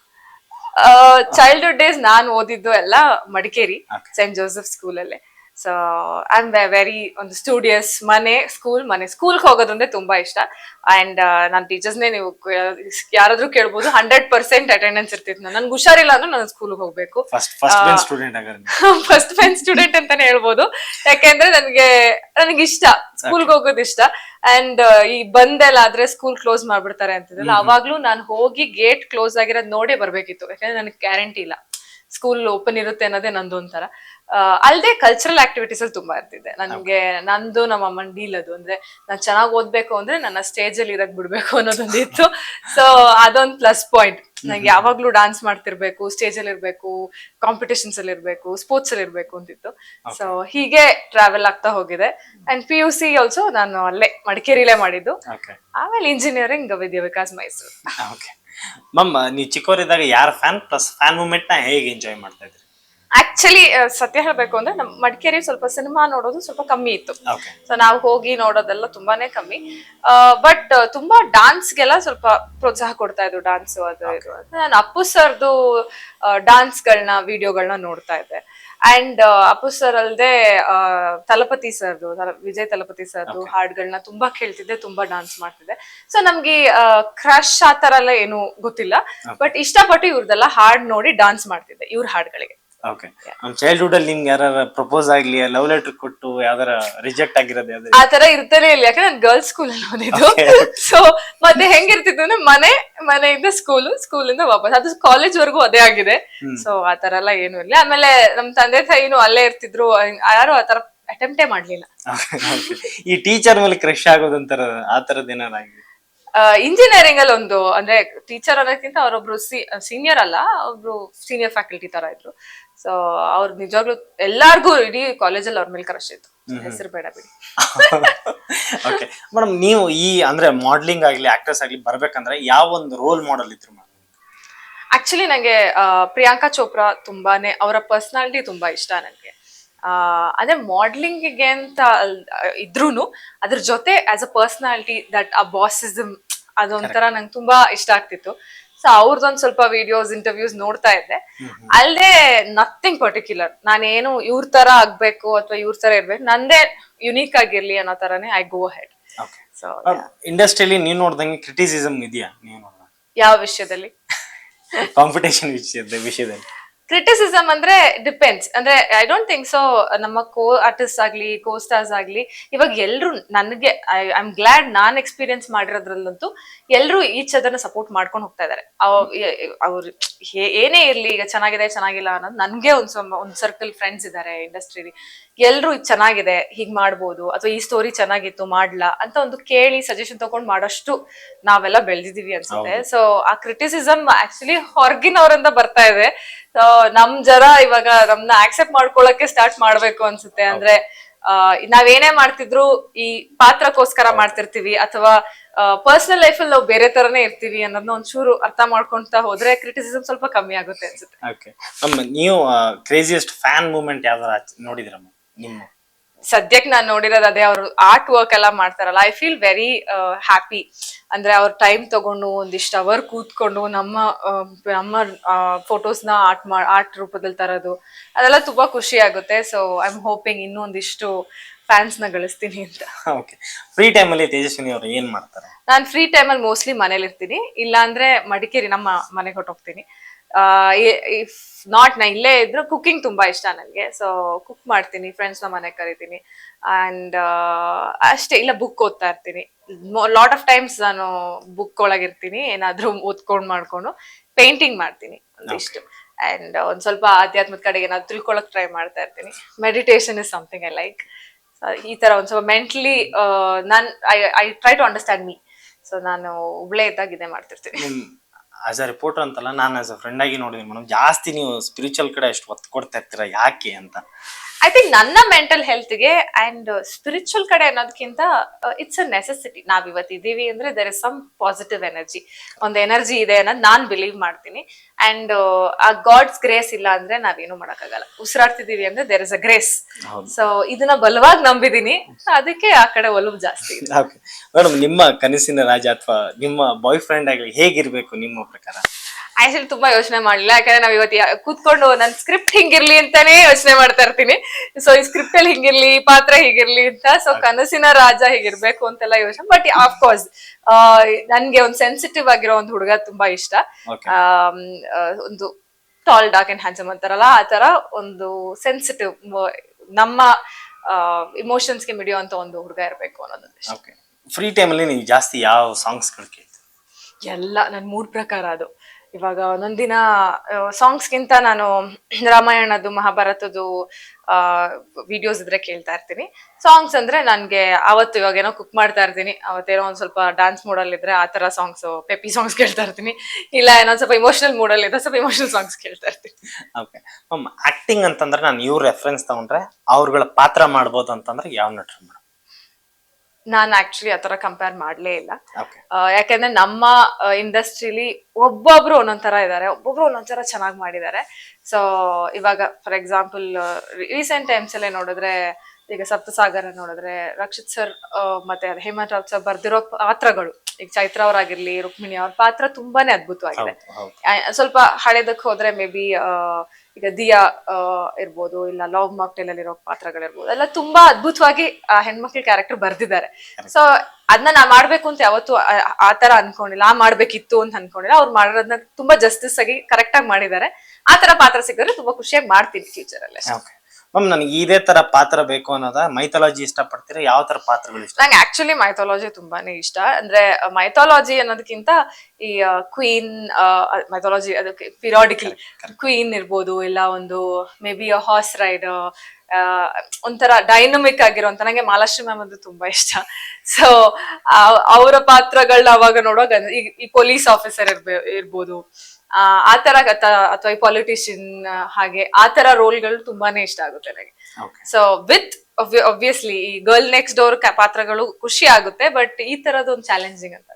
A: ಚೈಲ್ಡ್ಹುಡ್ ಡೇಸ್ ನಾನು ಓದಿದ್ದು ಎಲ್ಲ ಮಡಿಕೇರಿ ಸೆಂಟ್ ಜೋಸೆಫ್ ಸ್ಕೂಲಲ್ಲೇ ಸೊ ಐ ಆಮ್ ವೆರಿ ಒಂದು ಸ್ಟೂಡಿಯಸ್ ಮನೆ ಸ್ಕೂಲ್ ಮನೆ. ಸ್ಕೂಲ್ಗೆ ಹೋಗೋದಂದ್ರೆ ತುಂಬಾ ಇಷ್ಟ. ಅಂಡ್ ನನ್ನ ಟೀಚರ್ಸ್ನೇ ನೀವು ಯಾರಾದ್ರೂ ಕೇಳ್ಬೋದು ಹಂಡ್ರೆಡ್ ಪರ್ಸೆಂಟ್ ಅಟೆಂಡೆನ್ಸ್ ಇರ್ತಿತ್ತು. ನನ್ಗೆ ಹುಷಾರಿಲ್ಲ ಅಂದ್ರೆ ನಾನು ಸ್ಕೂಲ್ಗೆ ಹೋಗ್ಬೇಕು.
B: ಫಸ್ಟ್ ಬೆಂಚ್ ಸ್ಟೂಡೆಂಟ್
A: ಅಂತಾನೆ ಹೇಳ್ಬೋದು. ಯಾಕೆಂದ್ರೆ ನನಗೆ ನನಗೆ ಇಷ್ಟ. ಸ್ಕೂಲ್ಗೆ ಹೋಗೋದು ಇಷ್ಟ. ಅಂಡ್ ಈ ಬಂದೆಲ್ಲ ಆದ್ರೆ ಸ್ಕೂಲ್ ಕ್ಲೋಸ್ ಮಾಡ್ಬಿಡ್ತಾರೆ ಅಂತಿದ್ದಲ್ಲ. ಅವಾಗ್ಲೂ ನಾನು ಹೋಗಿ ಗೇಟ್ ಕ್ಲೋಸ್ ಆಗಿರೋದು ನೋಡೇ ಬರ್ಬೇಕಿತ್ತು. ಯಾಕಂದ್ರೆ ನನಗೆ ಗ್ಯಾರಂಟಿ ಇಲ್ಲ. ಸ್ಕೂಲ್ ಓಪನ್ ಇರುತ್ತೆ ಅನ್ನೋದೇ ನಂದು ಒಂಥರ. ಅಲ್ಲದೆ ಕಲ್ಚರಲ್ ಆಕ್ಟಿವಿಟೀಸ್ ಅಲ್ಲಿ ತುಂಬಾ ಇರ್ತಿದ್ದೆ. ನನ್ಗೆ ನಂದು ನಮ್ಮ ಅಮ್ಮನ ಡೀಲ್ ಅದು. ಅಂದ್ರೆ ನಾನ್ ಚೆನ್ನಾಗಿ ಓದ್ಬೇಕು ಅಂದ್ರೆ ನನ್ನ ಸ್ಟೇಜ್ ಅಲ್ಲಿ ಇರಕ್ ಬಿಡ್ಬೇಕು ಅನ್ನೋದೊಂದು ಇತ್ತು. ಸೊ ಅದೊಂದ್ ಪ್ಲಸ್ ಪಾಯಿಂಟ್ ನಂಗೆ ಯಾವಾಗ್ಲೂ ಡಾನ್ಸ್ ಮಾಡ್ತಿರ್ಬೇಕು ಸ್ಟೇಜ್ ಅಲ್ಲಿ ಇರ್ಬೇಕು ಕಾಂಪಿಟೇಷನ್ಸ್ ಅಲ್ಲಿ ಇರ್ಬೇಕು ಸ್ಪೋರ್ಟ್ಸ್ ಅಲ್ಲಿ ಇರ್ಬೇಕು ಅಂತಿತ್ತು. ಸೊ ಹೀಗೆ ಟ್ರಾವೆಲ್ ಆಗ್ತಾ ಹೋಗಿದೆ. And P U C also ನಾನು ಅಲ್ಲೇ ಮಡಿಕೇರಿಲೇ ಮಾಡಿದ್ದು. ಆಮೇಲೆ ಇಂಜಿನಿಯರಿಂಗ್ ವಿದ್ಯಾ ವಿಕಾಸ್ ಮೈಸೂರು
B: ಮಮ್ಮ ನೀ ಚಿಕ್ಕವರಿದ್ದಾಗ ಯಾರ ಫ್ಯಾನ್ ಪ್ಲಸ್ ಫ್ಯಾನ್ ಮೂಮೆಂಟ್ನ ಹೇಗೆ ಎಂಜಾಯ್ ಮಾಡ್ತಾ ಇದ್ರಿ?
A: ಆಕ್ಚುಲಿ ಸತ್ಯ ಹೇಳ್ಬೇಕು ಅಂದ್ರೆ ನಮ್ ಮಡಿಕೇರಿ ಸ್ವಲ್ಪ ಸಿನಿಮಾ ನೋಡೋದು ಸ್ವಲ್ಪ ಕಮ್ಮಿ ಇತ್ತು. ಸೊ ನಾವು ಹೋಗಿ ನೋಡೋದೆಲ್ಲ ತುಂಬಾನೇ ಕಮ್ಮಿ. ಬಟ್ ತುಂಬಾ ಡಾನ್ಸ್ಗೆಲ್ಲ ಸ್ವಲ್ಪ ಪ್ರೋತ್ಸಾಹ ಕೊಡ್ತಾ ಇದ್ರು ಡಾನ್ಸ್ ಅದು ಇದು ಅಂತ. ನಾನು ಅಪ್ಪು ಸರ್ದು ಡಾನ್ಸ್ಗಳನ್ನ ವಿಡಿಯೋಗಳನ್ನ ನೋಡ್ತಾ ಇದ್ದೆ. ಅಂಡ್ ಅಪ್ಪು ಸರ್ ಅಲ್ಲದೆ ತಲಪತಿ ಸರ್ದು ವಿಜಯ್ ತಲಪತಿ ಸರ್ದು ಹಾಡ್ಗಳನ್ನ ತುಂಬಾ ಕೇಳ್ತಿದ್ದೆ ತುಂಬಾ ಡಾನ್ಸ್ ಮಾಡ್ತಿದ್ದೆ. ಸೊ ನಮ್ಗೆ ಕ್ರಶ್ ಆ ತರ ಎಲ್ಲ ಏನು ಗೊತ್ತಿಲ್ಲ. ಬಟ್ ಇಷ್ಟಪಟ್ಟು ಇವ್ರದೆಲ್ಲ ಹಾಡ್ ನೋಡಿ ಡಾನ್ಸ್ ಮಾಡ್ತಿದ್ದೆ ಇವ್ರ ಹಾಡ್ಗಳಿಗೆ.
B: ಓಕೆ ನಮ್ ಚೈಲ್ಡ್ಹುಡ್ ಅಲ್ಲಿ ನಿಮ್ಗೆ ಯಾರ ಪ್ರಪೋಸ್ ಆಗ್ಲಿ ಲವ್ ಲೆಟರ್ ಕೊಟ್ಟು ಯಾವ್ದಾರ ರಿಜೆಕ್ಟ್ ಆಗಿರೋದು ಯಾವ್ದು?
A: ಆ ತರ ಇರ್ತಾನೆ ಇಲ್ಲ ಯಾಕಂದ್ರೆ ನಾನು ಗರ್ಲ್ಸ್ ಸ್ಕೂಲ್ ಅಲ್ಲಿ ಓದಿದ್ದು ಸೊ ಮತ್ತೆ ಹೆಂಗಿರ್ತಿತ್ತು ಅಂದ್ರೆ ಮನೆ ಮನೆಯಿಂದ ಸ್ಕೂಲು ಇಂದ ವಾಪಸ್. ಅದು ಕಾಲೇಜ್ ವರೆಗೂ ಅದೇ ಆಗಿದೆ. ಸೊ ಆ ತರ ಎಲ್ಲ ಏನು ಇಲ್ಲ. ಆಮೇಲೆ ನಮ್ ತಂದೆ ತಾಯಿನು ಅಲ್ಲೇ ಇರ್ತಿದ್ರು. ಯಾರು ಆ ತರ ಅಟೆಂಪ್ಟೇ ಮಾಡ್ಲಿಲ್ಲ.
B: Okay. ಈ ಟೀಚರ್ ಮೇಲೆ ಕ್ರಶ್ ಆಗೋದಂತರ ಆ ತರದ್ ಏನಾರ ಆಗಿದೆ
A: ಇಂಜಿನಿಯರಿಂಗ್ ಅಲ್ಲಿ ಒಂದು ಅಂದ್ರೆ ಟೀಚರ್ ಅನ್ನೋದಕ್ಕಿಂತ ಅವರೊಬ್ರು ಸೀನಿಯರ್ ಅಲ್ಲ ಅವರು ಸೀನಿಯರ್ ಫ್ಯಾಕಲ್ಟಿ ತರ ಇದ್ರು. ಸೊ ಅವ್ರು ನಿಜವಾಗ್ಲೂ ಎಲ್ಲಾರ್ಗು ಇಡೀ ಕಾಲೇಜಲ್ಲಿ ಅವ್ರ ಮೇಲೆ ಕ್ರಶ್ ಇತ್ತು. ಹೆಸರು ಬೇಡ ಬಿಡಿ.
B: ಓಕೆ ಮೇಡಮ್ ನೀವು ಈ ಅಂದ್ರೆ ಮಾಡ್ಲಿಂಗ್ ಆಗ್ಲಿ ಆಕ್ಟರ್ಸ್ ಆಗ್ಲಿ ಬರ್ಬೇಕಂದ್ರೆ ಯಾವ ಒಂದು ರೋಲ್ ಮಾಡೆಲ್ ಇದ್ರು ಮೇಡಮ್
A: ಆಕ್ಚುಲಿ ನಂಗೆ ಪ್ರಿಯಾಂಕಾ ಚೋಪ್ರಾ ತುಂಬಾನೇ ಅವರ ಪರ್ಸನಾಲಿಟಿ ತುಂಬಾ ಇಷ್ಟ ನನಗೆ ಅದೇ ಮಾಡ್ಲಿಂಗಿಗೆ ಅಂತ ಇದ್ರು ಇದ್ರೂನು ಅದ್ರ ಜೊತೆ ಆಸ್ ಅ ಪರ್ಸನಾಲಿಟಿ ದಟ್ ಆ ಬಾಸಿಸಮ್ ಅದೊಂಥರ ನಂಗೆ ತುಂಬಾ ಇಷ್ಟ ಆಗ್ತಿತ್ತು. ಸೊ ಅವ್ರದೊಂದು ಸ್ವಲ್ಪ ವಿಡಿಯೋಸ್ ಇಂಟರ್ವ್ಯೂಸ್ ನೋಡ್ತಾ ಇದ್ದೆ. ಅಲ್ಲದೆ ನಥಿಂಗ್ ಪರ್ಟಿಕ್ಯುಲರ್ ನಾನೇನು ಇವ್ರ ತರ ಆಗ್ಬೇಕು ಅಥವಾ ಇವ್ರ ತರ ಇರ್ಬೇಕು ನಂದೇ ಯುನೀಕ್ ಆಗಿರ್ಲಿ ಅನ್ನೋ ತರನೇ I go head
B: okay
A: so
B: ಇಂಡಸ್ಟ್ರಿಯಲ್ಲಿ ನೀವು ನೋಡ್ದಂಗೆ ಕ್ರಿಟಿಸಿಸಮ್ ಇದೆಯಾ?
A: ಯಾವ ವಿಷಯದಲ್ಲಿ?
B: ಕಾಂಪಿಟೇಷನ್ ವಿಷಯದ ವಿಷಯದಲ್ಲಿ.
A: ಕ್ರಿಟಿಸಿಸಮ್ ಅಂದ್ರೆ ಡಿಪೆಂಡ್ಸ್ ಅಂದ್ರೆ ಐ ಡೋಂಟ್ ಥಿಂಕ್ ಸೊ ನಮ್ಮ ಕೋ ಆರ್ಟಿಸ್ಟ್ ಆಗ್ಲಿ ಕೋ ಸ್ಟಾರ್ಸ್ ಆಗ್ಲಿ ಇವಾಗ ಎಲ್ರು ನನಗೆ ಐ ಆಮ್ ಗ್ಲಾಡ್ ನಾನ್ ಎಕ್ಸ್ಪೀರಿಯನ್ಸ್ ಮಾಡಿರೋದ್ರಲ್ಲಂತೂ ಎಲ್ಲರೂ ಈಚ್ ಅದನ್ನ ಸಪೋರ್ಟ್ ಮಾಡ್ಕೊಂಡು ಹೋಗ್ತಾ ಇದಾರೆ. ಅವ್ರು ಏನೇ ಇರ್ಲಿ ಈಗ ಚೆನ್ನಾಗಿದೆ ಚೆನ್ನಾಗಿಲ್ಲ ಅನ್ನೋದು ನನ್ಗೆ ಒಂದ್ ಒಂದ್ ಸರ್ಕಲ್ ಫ್ರೆಂಡ್ಸ್ ಇದಾರೆ ಇಂಡಸ್ಟ್ರಿಲಿ ಎಲ್ರು ಇದು ಚೆನ್ನಾಗಿದೆ ಹೀಗ್ ಮಾಡ್ಬೋದು ಅಥವಾ ಈ ಸ್ಟೋರಿ ಚೆನ್ನಾಗಿತ್ತು ಮಾಡ್ಲಾ ಅಂತ ಒಂದು ಕೇಳಿ ಸಜೆಷನ್ ತಗೊಂಡ್ ಮಾಡೋಷ್ಟು ನಾವೆಲ್ಲ ಬೆಳೆದಿದೀವಿ ಅನ್ಸುತ್ತೆ. ಸೊ ಆ ಕ್ರಿಟಿಸಿಸಮ್ ಆಕ್ಚುಲಿ ಹೊರಗಿನವರಿಂದ ಬರ್ತಾ ಇದೆ. ಸೊ ನಮ್ ಜರ ಇವಾಗ ನಮ್ನ ಆಕ್ಸೆಪ್ಟ್ ಮಾಡ್ಕೊಳಕ್ಕೆ ಸ್ಟಾರ್ಟ್ ಮಾಡ್ಬೇಕು ಅನ್ಸುತ್ತೆ. ಅಂದ್ರೆ ನಾವೇನೇ ಮಾಡ್ತಿದ್ರು ಈ ಪಾತ್ರಕ್ಕೋಸ್ಕರ ಮಾಡ್ತಿರ್ತೀವಿ ಅಥವಾ ಪರ್ಸನಲ್ ಲೈಫ್ ಅಲ್ಲಿ ನಾವು ಬೇರೆ ತರನೇ ಇರ್ತೀವಿ ಅನ್ನೋದನ್ನ ಒಂಚೂರು ಅರ್ಥ ಮಾಡ್ಕೊಂತ ಹೋದ್ರೆ ಕ್ರಿಟಿಸಿಸಮ್ ಸ್ವಲ್ಪ ಕಮ್ಮಿ ಆಗುತ್ತೆ ಅನ್ಸುತ್ತೆ.
B: ನೀವು ಕ್ರೇಜಿಯಸ್ಟ್ ಫ್ಯಾನ್ ಮೂಮೆಂಟ್ ಯಾವ್ದಾರ ನಿಮ್ಮನಿಮ್ಮ
A: ಸದ್ಯಕ್ಕೆ ನಾನು ನೋಡಿರೋದು ಅದೇ ಅವರು ಆರ್ಟ್ ವರ್ಕ್ ಎಲ್ಲ ಮಾಡ್ತಾರಲ್ಲ ಐ ಫೀಲ್ ವೆರಿ ಹ್ಯಾಪಿ ಅಂದ್ರೆ ಅವ್ರ ಟೈಮ್ ತಗೊಂಡು ಒಂದಿಷ್ಟು ಅವರ್ ಕೂತ್ಕೊಂಡು ನಮ್ಮ ನಮ್ಮ ನಮ್ಮ ಫೋಟೋಸ್ನ ಆರ್ಟ್ ಮಾ ಆರ್ಟ್ ರೂಪದಲ್ಲಿ ತರೋದು ಅದೆಲ್ಲ ತುಂಬಾ ಖುಷಿ ಆಗುತ್ತೆ. ಸೊ ಐ ಆಮ್ ಹೋಪಿಂಗ್ ಇನ್ನೂ ಒಂದಿಷ್ಟು ಫ್ಯಾನ್ಸ್ನ ಗಳಿಸ್ತೀನಿ ಅಂತ.
B: ಓಕೆ ಫ್ರೀ ಟೈಮಲ್ಲಿ ತೇಜಸ್ವಿನಿ ಅವರು ಏನ್ ಮಾಡ್ತಾರೆ?
A: ನಾನು ಫ್ರೀ ಟೈಮಲ್ಲಿ ಮೋಸ್ಟ್ಲಿ ಮನೇಲಿ ಇರ್ತೀನಿ ಇಲ್ಲ ಅಂದ್ರೆ ಮಡಿಕೇರಿ ನಮ್ಮ ಮನೆಗೆ ಹೊಟ್ಟೋಗ್ತೀನಿ ಇಫ್ ನಾಟ್ ನಾ ಇಲ್ಲೇ ಇದ್ರು ಕುಕ್ಕಿಂಗ್ ತುಂಬಾ ಇಷ್ಟ ನನಗೆ. ಸೊ ಕುಕ್ ಮಾಡ್ತೀನಿ ಫ್ರೆಂಡ್ಸ್ನ ಮನೆಗೆ ಕರಿತೀನಿ. ಅಂಡ್ ಅಷ್ಟೇ ಇಲ್ಲ ಬುಕ್ ಓದ್ತಾ ಇರ್ತೀನಿ. ಲಾಟ್ ಆಫ್ ಟೈಮ್ಸ್ ನಾನು ಬುಕ್ ಒಳಗಿರ್ತೀನಿ ಏನಾದ್ರೂ ಓದ್ಕೊಂಡು ಮಾಡ್ಕೊಂಡು ಪೇಂಟಿಂಗ್ ಮಾಡ್ತೀನಿ ಒಂದಿಷ್ಟು ಅಂಡ್ ಒಂದ್ ಸ್ವಲ್ಪ ಆಧ್ಯಾತ್ಮದ ಕಡೆಗೆ ಏನಾದ್ರು ತಿಳ್ಕೊಳಕ್ ಟ್ರೈ ಮಾಡ್ತಾ ಇರ್ತೀನಿ. Meditation is something I like ಈ ತರ ಒಂದ್ ಸ್ವಲ್ಪ mentally non I I try to understand me so ನಾನು ಒಬ್ಳೇ ಇದ್ದಾಗ ಇದೇ ಮಾಡ್ತಿರ್ತೀನಿ.
B: ಆಸ್ ಅ ರಿಪೋರ್ಟರ್ ಅಂತಲ್ಲ, ನಾನು ಆಸ್ ಅ ಫ್ರೆಂಡ್ ಆಗಿ ನೋಡಿದ್ದೀನಿ ಮೇಡಮ್ ಜಾಸ್ತಿ ನೀವು ಸ್ಪಿರಿಚುವಲ್ ಕಡೆ ಅಷ್ಟು ಒತ್ತು ಕೊಡ್ತಾ ಇರ್ತೀರಾ ಯಾಕೆ ಅಂತ.
A: ಐ ಥಿಂಕ್ ನನ್ನ ಮೆಂಟಲ್ ಹೆಲ್ತ್ಗೆ ಅಂಡ್ ಸ್ಪಿರಿಚುವಲ್ ಕಡೆ ಅನ್ನೋದಕ್ಕಿಂತ ಇಟ್ಸ್ ಅ ನೆಸೆಸಿಟಿ ನಾವ್ ಇವತ್ತು ಇದೀವಿ ಅಂದ್ರೆ there is some positive energy ಒಂದು ಎನರ್ಜಿ ಇದೆ ಅನ್ನೋದು ನಾನ್ ಬಿಲೀವ್ ಮಾಡ್ತೀನಿ. ಅಂಡ್ ಆ ಗಾಡ್ಸ್ ಗ್ರೇಸ್ ಇಲ್ಲ ಅಂದ್ರೆ ನಾವೇನು ಮಾಡಕ್ಕಾಗಲ್ಲ. ಉಸಿರಾಡ್ತಿದೀವಿ ಅಂದ್ರೆ there is a grace. So ಇದನ್ನ ಬಲವಾಗಿ ನಂಬಿದೀನಿ. ಅದಕ್ಕೆ ಆ ಕಡೆ ಒಲವು ಜಾಸ್ತಿ
B: ಮೇಡಮ್ ನಿಮ್ಮ ಕನಸಿನ ರಾಜ ಅಥವಾ ನಿಮ್ಮ ಬಾಯ್ ಫ್ರೆಂಡ್ ಆಗಲಿ ಹೇಗಿರ್ಬೇಕು ನಿಮ್ಮ ಪ್ರಕಾರ?
A: ಆಕ್ಚುಲಿ ತುಂಬಾ ಯೋಚನೆ ಮಾಡ್ಲಿಲ್ಲ. ಯಾಕಂದ್ರೆ ನಾವ್ ಇವತ್ತು ಕೂತ್ಕೊಂಡು ನನ್ ಸ್ಕ್ರಿಪ್ಟ್ ಹಿಂಗಿರ್ಲಿ ಅಂತಾನೆ ಯೋಚನೆ ಮಾಡ್ತಾ ಇರ್ತೀನಿ. ಸೊ ಈ ಸ್ಕ್ರಿಪ್ಟ್ ಅಲ್ಲಿ ಹಿಂಗಿರ್ಲಿ ಪಾತ್ರ ಹೀಗಿರ್ಲಿ ಅಂತ. ಸೊ ಕನಸಿನ ರಾಜ ಹೀಗಿರ್ಬೇಕು ಅಂತೆಲ್ಲ ಯೋಚನೆ. ಬಟ್ ಆಫ್ ಕೋರ್ಸ್ ನನ್ಗೆ ಒಂದ್ ಸೆನ್ಸಿಟಿವ್ ಆಗಿರೋ ಒಂದು ಹುಡುಗ ತುಂಬಾ ಇಷ್ಟ. ಆ, ಒಂದು ಟಾಲ್ ಡಾಕ್ ಅಂಡ್ ಹ್ಯಾಂಡ್ಸಮ್ ಅಂತಾರಲ್ಲ ಆ ತರ ಒಂದು ಸೆನ್ಸಿಟಿವ್ ನಮ್ಮ ಇಮೋಷನ್ಸ್ಗೆ ಮಿಡಿಯುವಂತ ಒಂದು ಹುಡುಗ ಇರ್ಬೇಕು
B: ಅನ್ನೋದು ಫ್ರೀ ಟೈಮಲ್ಲಿ ನೀವು ಜಾಸ್ತಿ ಯಾವ ಸಾಂಗ್ಸ್
A: ಎಲ್ಲ ನನ್ ಮೂಡ್ ಪ್ರಕಾರ ಅದು. ಇವಾಗ ಒಂದೊಂದಿನ ಸಾಂಗ್ಸ್ಗಿಂತ ನಾನು ರಾಮಾಯಣದ್ದು, ಮಹಾಭಾರತದ್ದು ವಿಡಿಯೋಸ್ ಇದ್ರೆ ಕೇಳ್ತಾ ಇರ್ತೀನಿ. ಸಾಂಗ್ಸ್ ಅಂದ್ರೆ ನನ್ಗೆ ಅವತ್ತು ಇವಾಗ ಏನೋ ಕುಕ್ ಮಾಡ್ತಾ ಇರ್ತೀನಿ. ಅವತ್ತೇನೋ ಒಂದ್ ಸ್ವಲ್ಪ ಡಾನ್ಸ್ ಮೂಡಲ್ ಇದ್ರೆ ಆ ತರ ಸಾಂಗ್ಸ್ ಪೆಪಿ ಸಾಂಗ್ಸ್ ಕೇಳ್ತಾ ಇರ್ತೀನಿ. ಇಲ್ಲ, ಏನೋ ಸ್ವಲ್ಪ ಇಮೋಷನಲ್ ಮೂಡಲ್ ಇದ್ರೆ ಸ್ವಲ್ಪ ಇಮೋಷನಲ್ ಸಾಂಗ್ಸ್ ಕೇಳ್ತಾ ಇರ್ತೀನಿ.
B: ಓಕೆ ಆಕ್ಟಿಂಗ್ ಅಂತಂದ್ರೆ ನಾನು ಇವ್ರ ರೆಫರೆನ್ಸ್ ತಗೊಂಡ್ರೆ ಅವ್ರಗಳ ಪಾತ್ರ ಮಾಡ್ಬೋದು ಅಂತಂದ್ರೆ ಯಾವ ನಟರು
A: ನಾನು ಆಕ್ಚುಲಿ ಆತರ ಕಂಪೇರ್ ಮಾಡ್ಲೇ ಇಲ್ಲ. ಯಾಕಂದ್ರೆ ನಮ್ಮ ಇಂಡಸ್ಟ್ರಿಲಿ ಒಬ್ಬೊಬ್ರು ಒಂದೊಂದ್ ತರ ಇದಾರೆ ಒಬ್ಬೊಬ್ರು ಒಂದೊಂದ್ ತರ ಚೆನ್ನಾಗಿ ಮಾಡಿದ್ದಾರೆ ಸೊ ಇವಾಗ ಫಾರ್ ಎಕ್ಸಾಂಪಲ್ ರೀಸೆಂಟ್ ಟೈಮ್ಸ್ ಅಲ್ಲೇ ನೋಡಿದ್ರೆ ಈಗ ಸಪ್ತಸಾಗರ ನೋಡಿದ್ರೆ ರಕ್ಷಿತ್ ಸರ್ ಮತ್ತೆ ಹೇಮಂತ್ ರಾವ್ ಸರ್ ಬರ್ದಿರೋ ಪಾತ್ರಗಳು ಈಗ ಚೈತ್ರ ಅವರಾಗಿರ್ಲಿ ರುಕ್ಮಿಣಿ ಅವ್ರ ಪಾತ್ರ ತುಂಬಾನೇ ಅದ್ಭುತವಾಗಿದೆ. ಆ, ಸ್ವಲ್ಪ ಹಳೆದಕ್ಕೆ ಹೋದ್ರೆ ಮೇ ಬಿ ಈಗ ದಿಯಾ ಇರ್ಬೋದು ಇಲ್ಲ ಲವ್ ಮಾಕ್ಟೇಲ್ ಅಲ್ಲಿರೋ ಪಾತ್ರಗಳಿರ್ಬೋದು ಎಲ್ಲ ತುಂಬಾ ಅದ್ಭುತವಾಗಿ ಆ ಹೆಣ್ಮಕ್ಳ ಕ್ಯಾರೆಕ್ಟರ್ ಬರ್ದಿದ್ದಾರೆ. ಸೊ ಅದನ್ನ ನಾ ಮಾಡ್ಬೇಕು ಅಂತ ಯಾವತ್ತು ಆ ತರ ಅನ್ಕೊಂಡಿಲ್ಲ ಆ ಮಾಡ್ಬೇಕಿತ್ತು ಅಂತ ಅನ್ಕೊಂಡಿಲ್ಲ. ಅವ್ರು ಮಾಡೋದನ್ನ ತುಂಬಾ ಜಸ್ಟಿಸ್ ಆಗಿ ಕರೆಕ್ಟ್ ಆಗಿ ಮಾಡಿದ್ದಾರೆ. ಆ ತರ ಪಾತ್ರ ಸಿಕ್ಕಿದ್ರೆ ತುಂಬಾ ಖುಷಿಯಾಗಿ ಮಾಡ್ತೀನಿ ಫ್ಯೂಚರ್ ಅಲ್ಲಿ
B: ಮ್ಯಾಮ್ ನನಗೆ ಇದೇ ತರ ಪಾತ್ರ ಬೇಕು ಅನ್ನೋದ ಮೈಥಾಲಜಿ ಇಷ್ಟಪಡ್ತೀರಾ? ಯಾವ ತರ ಪಾತ್ರಗಳು ಇಷ್ಟ?
A: ನಂಗೆ ಆಕ್ಚುಲಿ ಮೈಥಾಲಜಿ ತುಂಬಾನೇ ಇಷ್ಟ. ಅಂದ್ರೆ ಮೈಥಾಲಜಿ ಅನ್ನೋದಕ್ಕಿಂತ ಈ ಕ್ವೀನ್ ಮೈಥಾಲಜಿ ಅದಕ್ಕೆ ಪಿರಿಯಾಡಿಕಲಿ ಕ್ವೀನ್ ಇರ್ಬೋದು ಇಲ್ಲ ಒಂದು ಮೇ ಬಿ ಹಾರ್ಸ್ ರೈಡ್ ಒಂಥರ ಡೈನಮಿಕ್ ಆಗಿರುವಂತ. ನಂಗೆ ಮಾಲಾಶ್ರೀ ಮ್ಯಾಮ್ ಅಂದ್ರೆ ತುಂಬಾ ಇಷ್ಟ. ಸೊ ಅವರ ಪಾತ್ರಗಳನ್ನ ಅವಾಗ ನೋಡುವಾಗ ಈ ಈ ಪೊಲೀಸ್ ಆಫೀಸರ್ ಇರ್ಬೇ ಇರ್ಬೋದು. ಆ ಆ ತರ ಅಥವಾ ಈ ಪಾಲಿಟಿಷಿಯನ್ ಹಾಗೆ ಆ ತರ ರೋಲ್ಗಳು ತುಂಬಾನೇ ಇಷ್ಟ ಆಗುತ್ತೆ ನನಗೆ. ಸೊ ವಿತ್ ಒಬ್ವಿಯಸ್ಲಿ ಈ ಗರ್ಲ್ ನೆಕ್ಸ್ಟ್ ಡೋರ್ ಪಾತ್ರಗಳು ಖುಷಿ ಆಗುತ್ತೆ ಬಟ್ ಈ ತರದ್ ಒಂದು ಚಾಲೆಂಜಿಂಗ್ ಅಂತ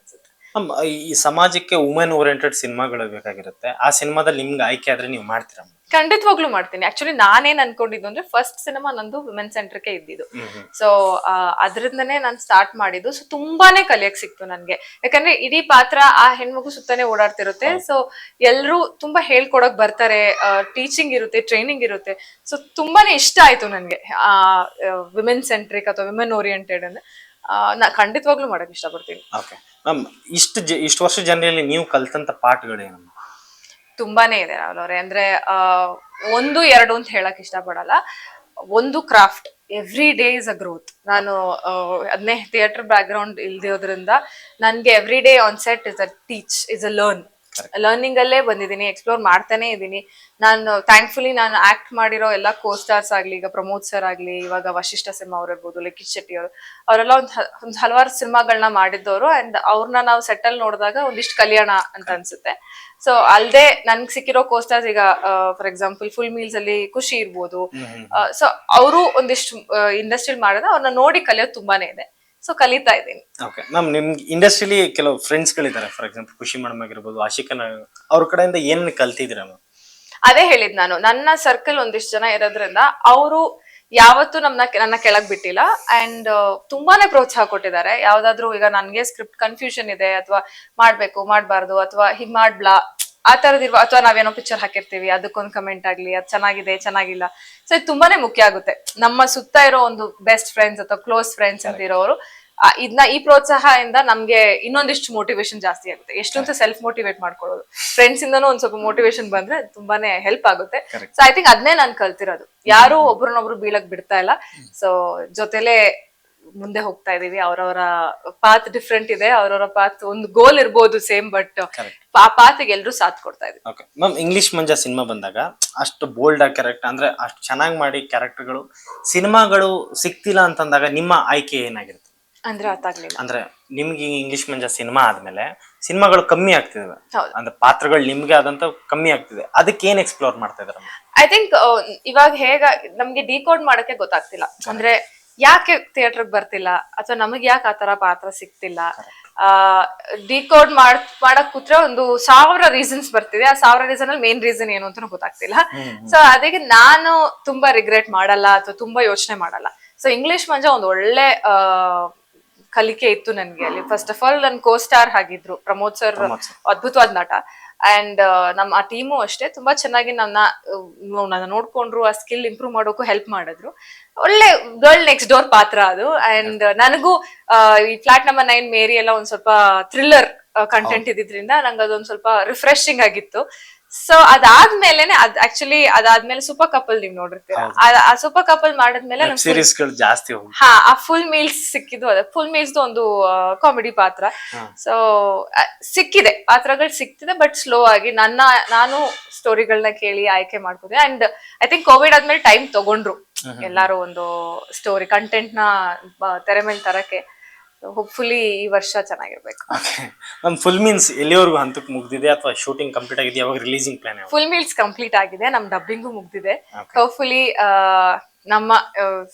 B: ಈ ಸಮಾಜಕ್ಕೆ ವುಮೆನ್ ಓರಿಯೆಂಟೆಡ್ ಸಿನಿಮಾಗಳು ಬೇಕಾಗಿರುತ್ತೆ. ಆ ಸಿನಿಮಾದಲ್ಲಿ ನಿಮ್ಗೆ ಆಯ್ಕೆ ಆದ್ರೆ ನೀವು ಮಾಡ್ತೀರಾ?
A: ಖಂಡಿತವಾಗ್ಲೂ ಮಾಡ್ತೀನಿ. ಆಕ್ಚುಲಿ ನಾನೇನ್ ಅನ್ಕೊಂಡಿದ್ದು ಅಂದ್ರೆ ಫಸ್ಟ್ ಸಿನಿಮಾ ನಂದು ವಿಮೆನ್ ಸೆಂಟರ್ಗೆ ಇದ್ದಿದ್ದು. ಸೊ ಅದರಿಂದನೇ ನಾನು ಸ್ಟಾರ್ಟ್ ಮಾಡಿದ್ದು. ಸೊ ತುಂಬಾನೇ ಕಲಿಯಕ್ ಸಿಕ್ತು ನನ್ಗೆ. ಯಾಕಂದ್ರೆ ಇಡೀ ಪಾತ್ರ ಆ ಹೆಣ್ಮಗು ಸುತ್ತಾನೆ ಓಡಾಡ್ತಿರುತ್ತೆ. ಸೊ ಎಲ್ರು ತುಂಬಾ ಹೇಳ್ಕೊಡಕ್ ಬರ್ತಾರೆ. ಟೀಚಿಂಗ್ ಇರುತ್ತೆ ಟ್ರೈನಿಂಗ್ ಇರುತ್ತೆ. ಸೊ ತುಂಬಾನೇ ಇಷ್ಟ ಆಯ್ತು ನನ್ಗೆ. ಆ ವಿಮೆನ್ ಸೆಂಟ್ರಿಕ್ ಅಥವಾ ವಿಮೆನ್ ಓರಿಯೆಂಟೆಡ್ ಅಂದ್ರೆ ನಾ ಖಂಡಿತವಾಗ್ಲೂ ಮಾಡಕ್ ಇಷ್ಟಪಡ್ತೀನಿ.
B: ಓಕೆ ಇಷ್ಟು ಜ ಇಷ್ಟು ವರ್ಷ ಜನರಲ್ಲಿ ನೀವು ಕಲ್ತಂತ ಪಾಠಗಳೇನು?
A: ತುಂಬಾನೇ ಇದೆ ರಾಹುಲ್ ಅವ್ರೆ. ಅಂದ್ರೆ ಆ, ಒಂದು ಎರಡು ಅಂತ ಹೇಳಕ್ ಇಷ್ಟಪಡಲ್ಲ. ಒಂದು craft. Every day is a growth. ನಾನು ಅದನ್ನೇ ಥಿಯೇಟರ್ ಬ್ಯಾಕ್ ಗ್ರೌಂಡ್ ಇಲ್ದಿರೋದ್ರಿಂದ ನನ್ಗೆ every day on set is a teach is a learn. Learning ಅಲ್ಲೇ ಬಂದಿದ್ದೀನಿ ಎಕ್ಸ್ಪ್ಲೋರ್ ಮಾಡ್ತಾನೆ ಇದ್ದೀನಿ. ನಾನು ಥ್ಯಾಂಕ್ಫುಲಿ ನಾನು ಆಕ್ಟ್ ಮಾಡಿರೋ ಎಲ್ಲ ಕೋ ಸ್ಟಾರ್ಸ್ ಆಗ್ಲಿ ಈಗ ಪ್ರಮೋದ್ ಸರ್ ಆಗ್ಲಿ ಇವಾಗ ವಶಿಷ್ಠ ಸಿಂಹ ಅವ್ರು ಇರ್ಬೋದು ಲಿಖಿತ್ ಶೆಟ್ಟಿ ಅವರು ಅವರೆಲ್ಲ ಒಂದು ಒಂದು ಹಲವಾರು ಸಿನಿಮಾಗಳನ್ನ ಮಾಡಿದ್ದವರು ಅಂಡ್ ಅವ್ರನ್ನ ನಾವು ಸೆಟಲ್ ನೋಡಿದಾಗ ಒಂದಿಷ್ಟು ಕಲಿಯೋಣ ಅಂತ ಅನ್ಸುತ್ತೆ. ಸೊ ಅಲ್ಲದೆ ನನ್ಗೆ ಸಿಕ್ಕಿರೋ ಕೋಸ್ಟಾರ್ಸ್ ಈಗ ಫಾರ್ ಎಕ್ಸಾಂಪಲ್ ಫುಲ್ ಮೀಲ್ಸ್ ಅಲ್ಲಿ ಖುಷಿ ಇರ್ಬೋದು. ಸೊ ಅವರು ಒಂದಿಷ್ಟು ಇಂಡಸ್ಟ್ರಿಲ್ ಮಾಡಿದ್ರೆ ಅವ್ರನ್ನ ನೋಡಿ ಕಲಿಯೋದು ತುಂಬಾನೇ ಇದೆ. ಸೊ ಕಲಿತಾ ಇದ್ದೀನಿ.
B: ಓಕೆ ಮ್ಯಾಮ್ ನಿಮ್ ಇಂಡಸ್ಟ್ರಿಲಿ ಕೆಲವು ಫ್ರೆಂಡ್ಸ್ಗಳಿದ್ದಾರೆ ಫಾರ್ ಎಕ್ಸಾಂಪಲ್ ಖುಷಿ ಮೇಡಮ್ ಆಗಿರ್ಬೋದು ಆಶಿಕನ ಅವ್ರ ಕಡೆಯಿಂದ ಏನ್ ಕಲ್ತಿದ್ದೀರಾ ಮ್ಯಾಮ್
A: ಅದೇ ಹೇಳಿದ್ ನಾನು. ನನ್ನ ಸರ್ಕಲ್ ಒಂದಿಷ್ಟು ಜನ ಇರೋದ್ರಿಂದ ಅವರು ಯಾವತ್ತೂ ನಮ್ನ ನನ್ನ ಕೆಳಗ್ ಬಿಟ್ಟಿಲ್ಲ. ಅಂಡ್ ತುಂಬಾನೇ ಪ್ರೋತ್ಸಾಹ ಕೊಟ್ಟಿದ್ದಾರೆ. ಯಾವ್ದಾದ್ರು ಈಗ ನನ್ಗೆ ಸ್ಕ್ರಿಪ್ಟ್ ಕನ್ಫ್ಯೂಷನ್ ಇದೆ ಅಥವಾ ಮಾಡ್ಬೇಕು ಮಾಡ್ಬಾರ್ದು ಅಥವಾ ಹೀಗ್ ಮಾಡ್ಬ್ಲಾ ಆ ತರದಿರುವ ಅಥವಾ ನಾವೇನೋ ಪಿಕ್ಚರ್ ಹಾಕಿರ್ತೀವಿ ಅದಕ್ಕೊಂದು ಕಮೆಂಟ್ ಆಗ್ಲಿ ಅದು ಚೆನ್ನಾಗಿದೆ ಚೆನ್ನಾಗಿಲ್ಲ. ಸೊ ಇದು ತುಂಬಾನೇ ಮುಖ್ಯ ಆಗುತ್ತೆ. ನಮ್ಮ ಸುತ್ತ ಇರೋ ಒಂದು ಬೆಸ್ಟ್ ಫ್ರೆಂಡ್ಸ್ ಅಥವಾ ಕ್ಲೋಸ್ ಫ್ರೆಂಡ್ಸ್ ಅಂತ ಇರೋರು ಇದನ್ನ ಈ ಪ್ರೋತ್ಸಾಹದಿಂದ ನಮ್ಗೆ ಇನ್ನೊಂದಿಷ್ಟು ಮೋಟಿವೇಶನ್ ಜಾಸ್ತಿ ಆಗುತ್ತೆ. ಎಷ್ಟು ಅಂತ ಸೆಲ್ಫ್ ಮೋಟಿವೇಟ್ ಮಾಡ್ಕೊಳ್ಳೋದು. ಫ್ರೆಂಡ್ಸ್ ಇಂದನೂ ಒಂದ್ ಸ್ವಲ್ಪ ಮೋಟಿವೇಶನ್ ಬಂದ್ರೆ ತುಂಬಾನೇ ಹೆಲ್ಪ್ ಆಗುತ್ತೆ. ಸೊ ಐ ಥಿಂಕ್ ಅದನ್ನೇ ನಾನು ಕಲ್ತಿರೋದು. ಯಾರು ಒಬ್ರನ್ನೊಬ್ರು ಬೀಳಕ್ ಬಿಡ್ತಾ ಇಲ್ಲ. ಸೊ ಜೊತೆಲೆ ಮುಂದೆ ಹೋಗ್ತಾ ಇದೀವಿ. ಅವರವರ ಪಾತ್ ಡಿಫ್ರೆಂಟ್ ಇದೆ. ಅವರವರ ಪಾತ್ ಒಂದು ಗೋಲ್ ಇರ್ಬೋದು ಸೇಮ್ ಬಟ್. ಆ ಪಾತಿಗೆ ಎಲ್ರು ಸಾಥ್ ಕೊಡ್ತಾ ಇದೀವಿ.
B: Okay ma'am English Manja cinema ಬಂದಾಗ ಅಷ್ಟು ಬೋಲ್ಡ್ ಆಗಿ ಕ್ಯಾರೆಕ್ಟರ್ ಅಂದ್ರೆ ಅಷ್ಟು ಚೆನ್ನಾಗಿ ಮಾಡಿ ಕ್ಯಾರೆಕ್ಟರ್ಗಳು ಸಿನಿಮಾಗಳು ಸಿಕ್ತಿಲ್ಲ ಅಂತಂದಾಗ ನಿಮ್ಮ ಆಯ್ಕೆ ಏನಾಗಿರುತ್ತೆ?
A: ಅಂದ್ರೆ ಅರ್ಥ ಆಗ್ಲಿಲ್ಲ.
B: ಅಂದ್ರೆ ನಿಮ್ಗೆ ಇಂಗ್ಲಿಷ್ ಮಂಜ ಸಿನಿಮಾ ಆದ್ಮೇಲೆ ಸಿನಿಮಾಗಳು ಕಮ್ಮಿ ಆಗ್ತಿದಾವೆ. ಅಂದ್ರೆ ಪಾತ್ರಗಳು ನಿಮ್ಗೆ ಆದಂತ ಕಮ್ಮಿ ಆಗ್ತಿದೆ. ಅದಕ್ಕೆ ಏನ್ ಎಕ್ಸ್ಪ್ಲೋರ್ ಮಾಡ್ತಾ ಇದಾರೆ
A: ಐ ಥಿಂಕ್ ಇವಾಗ ಹೇಗ ನಮ್ಗೆ ಡಿಕೋಡ್ ಮಾಡಕ್ಕೆ ಗೊತ್ತಾಗ್ತಿಲ್ಲ. ಅಂದ್ರೆ ಯಾಕೆ ಥಿಯೇಟರ್ಗೆ ಬರ್ತಿಲ್ಲ? ಅಥವಾ ನಮಗೆ ಯಾಕೆ ಆತರ ಪಾತ್ರ ಸಿಗ್ತಿಲ್ಲ? ಆ ಡಿಕೋಡ್ ಮಾಡ್ ಮಾಡಕ್ ಕೂತ್ರೆ ಒಂದು ಸಾವಿರ ರೀಸನ್ಸ್ ಬರ್ತಿದೆ. ಆ ಸಾವಿರ ರೀಸನ್ ಅಲ್ಲಿ ಮೇನ್ ರೀಸನ್ ಏನು ಅಂತ ಗೊತ್ತಾಗ್ತಿಲ್ಲ. ಸೊ ಅದಕ್ಕೆ ನಾನು ತುಂಬಾ ರಿಗ್ರೆಟ್ ಮಾಡಲ್ಲ ಅಥವಾ ತುಂಬಾ ಯೋಚನೆ ಮಾಡಲ್ಲ. ಸೊ ಇಂಗ್ಲಿಷ್ ಮಂಜ ಒಂದು ಒಳ್ಳೆ ಆ, ಕಲಿಕೆ ಇತ್ತು ನನ್ಗೆ ಅಲ್ಲಿ. ಫಸ್ಟ್ ಆಫ್ ಆಲ್ ನನ್ ಕೋ ಸ್ಟಾರ್ ಆಗಿದ್ರು ಪ್ರಮೋದ್ ಸರ್ ಅದ್ಭುತವಾದ ನಟ. ಅಂಡ್ ನಮ್ಮ ಆ ಟೀಮು ಅಷ್ಟೇ ತುಂಬಾ ಚೆನ್ನಾಗಿ ನನ್ನ ನೋಡ್ಕೊಂಡ್ರು ಆ ಸ್ಕಿಲ್ ಇಂಪ್ರೂವ್ ಮಾಡೋಕ್ಕೂ ಹೆಲ್ಪ್ ಮಾಡಿದ್ರು. ಒಳ್ಳೆ ಗರ್ಲ್ ನೆಕ್ಸ್ಟ್ ಡೋರ್ ಪಾತ್ರ ಅದು. ಅಂಡ್ ನನಗೂ ಈ ಫ್ಲಾಟ್ ನಂಬರ್ ನೈನ್ ಮೇರಿ ಎಲ್ಲ ಒಂದ್ ಸ್ವಲ್ಪ ಥ್ರಿಲ್ಲರ್ ಕಂಟೆಂಟ್ ಇದ್ದಿದ್ರಿಂದ ನಂಗೆ ಅದೊಂದು ಸ್ವಲ್ಪ ರಿಫ್ರೆಶಿಂಗ್ ಆಗಿತ್ತು. ಸೊ ಅದಾದ್ಮೇಲೆ ಅದ್ ಆಕ್ಚುಲಿ ಅದಾದ್ಮೇಲೆ ಸೂಪರ್ ಕಪಲ್ ನೀವು ನೋಡಿರ್ತೀರ. ಆ- ಸೂಪರ್ ಕಪಲ್ ಮಾಡಿದ್ಮೇಲೆ
B: ಸೀರೀಸ್ ಜಾಸ್ತಿ
A: ಹಾ ಆ ಫುಲ್ ಮೀಲ್ಸ್ ಸಿಕ್ಕಿದ್ದು ಅದೇ. ಫುಲ್ ಮೀಲ್ಸ್ ಒಂದು ಕಾಮಿಡಿ ಪಾತ್ರ. ಸೊ ಸಿಕ್ಕಿದೆ. ಪಾತ್ರಗಳು ಸಿಕ್ತಿದೆ ಬಟ್ ಸ್ಲೋ ಆಗಿ ನನ್ನ ನಾನು ಸ್ಟೋರಿಗಳನ್ನ ಕೇಳಿ ಆಯ್ಕೆ ಮಾಡ್ಕೋದೆ ಅಂಡ್ ಐ ಥಿಂಕ್ ಕೋವಿಡ್ ಆದ್ಮೇಲೆ ಟೈಮ್ ತಗೊಂಡ್ರು. ಎಲ್ಲಾರು ಒಂದು ಸ್ಟೋರಿ ಕಂಟೆಂಟ್ನ ತೆರೆ ಮೇಲೆ ತರಕ್ಕೆ. ಹೋಪ್ಫುಲಿ ಈ ವರ್ಷ ಚೆನ್ನಾಗಿರ್ಬೇಕು.
B: ನಮ್ಮ ನಮ್ ಫುಲ್ ಮೀನ್ಸ್ ಎಲ್ಲಿವರೆಗೂ ಹಂತಕ್ಕೆ ಮುಗ್ದಿದೆ ಅಥವಾ ಶೂಟಿಂಗ್ ಕಂಪ್ಲೀಟ್ ಆಗಿದೆ ಯಾವಾಗ releasing plan
A: full meals complete ಆಗಿದೆ. ನಮ್ ಡಬ್ಬಿಂಗು ಮುಗ್ದಿದೆ. ಹೋಪ್ಫುಲಿ ನಮ್ಮ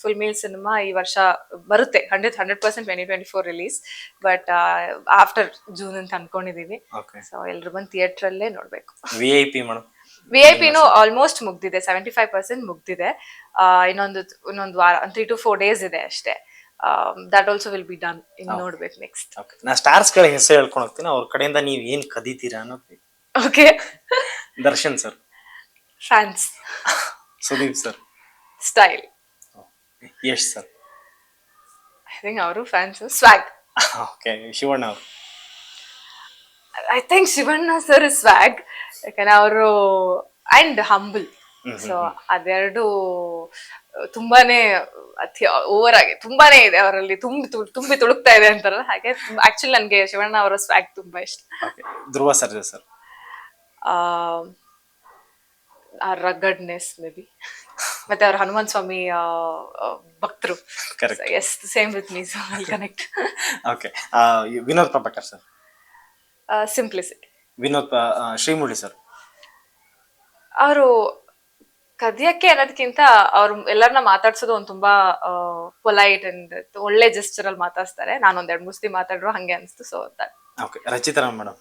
A: ಫುಲ್ ಮೀಲ್ ಸಿನಿಮಾ ಈ ವರ್ಷ ಬರುತ್ತೆ. Hundred hundred percent twenty twenty four release but after June ಅಂತ ಅನ್ಕೊಂಡಿದೀವಿ. ಸೊ ಎಲ್ರು ಬಂದು ಥಿಯೇಟರ್ ಅಲ್ಲೇ ನೋಡ್ಬೇಕು.
B: V I P madam
A: V I ಪಿನೂ almost ಮುಗ್ದಿದೆ. ಸೆವೆಂಟಿ ಫೈವ್ ಪರ್ಸೆಂಟ್ ಮುಗ್ದಿದೆ ಇನ್ನೊಂದು ಇನ್ನೊಂದು ವಾರ ತ್ರೀ ಟು ಫೋರ್ ಡೇಸ್ ಇದೆ ಅಷ್ಟೇ. That also will be done ಇನ್ನು ನೋಡ್ಬೇಕು ನೆಕ್ಸ್ಟ್
B: ಓಕೆ ನಾ ಸ್ಟಾರ್ಸ್ಗಳ ಹೆಸರು ಹೇಳ್ಕೊಂಡು ಹೋಗ್ತೀನಿ. ಅವ್ರ ಕಡೆಯಿಂದ ನೀವ್ ಏನ್ ಕದೀತೀರಾ ಅನ್ನೋದು.
A: Okay
B: Darshan sir
A: fans
B: Sudeep sir
A: style
B: Yash sir
A: I think ಅವರು ಫ್ಯಾನ್ಸ್ ಸ್ವಾಗ್
B: ಓಕೆ ಶಿವಣ್ಣ ಅವರು.
A: I think Shivanna sir swag ಯಾಕಂದ್ರೆ ಅವರು ಅಂಡ್ ಹಂಬಲ್ ಸೊ ಅದೆರಡು ತುಂಬಾನೇ ಅತಿ ಓವರ್ ಆಗಿ ತುಂಬಾನೇ ಇದೆ ಅವರಲ್ಲಿ ತುಂಬಿ ತು- ತುಂಬಿ ತುಳುಕ್ತಾ ಇದೆ ಅಂತಾರಲ್ಲ ಹಾಗೆ ಆಕ್ಚುಲಿ ನನ್ಗೆ ಶಿವಣ್ಣ ಅವರ ಸ್ವಾಗ್ ತುಂಬಾ ಇಷ್ಟ.
B: ಧ್ರುವ ಸರ್ಜಾ ಸರ್.
A: ಆ ರಗಡ್ನೆಸ್ ಮೇ ಬಿ ಮತ್ತೆ ಅವ್ರ ಹನುಮಾನ್ ಸ್ವಾಮಿ ಆ, ಆ, ಭಕ್ತರು.
B: Correct.
A: Yes same with me so connect
B: okay Vinod Prabhakar sir.
A: Simplicity
B: Vinod Srimurali ಆ, ಶ್ರೀಮುರಳಿ ಸರ್.
A: ಅವರು ಕದಿಯಕ್ಕೆ ಅನ್ನೋದಕ್ಕಿಂತ ಅವ್ರು ಎಲ್ಲರನ್ನ ಮಾತಾಡ್ಸೋದು ಒಂದು ತುಂಬಾ ಪೊಲೈಟ್ ಅಂಡ್ ಒಳ್ಳೆ ಜೆಸ್ಚರ್ ಅಲ್ಲಿ ಮಾತಾಡ್ಸ್ತಾರೆ. ನಾನು ಒಂದ್ ಎರಡ್ ಮುಸ್ಲಿ ಮಾತಾಡ್ರು ಹಂಗೆ ಅನ್ಸ್ತು. So
B: okay Rachita madam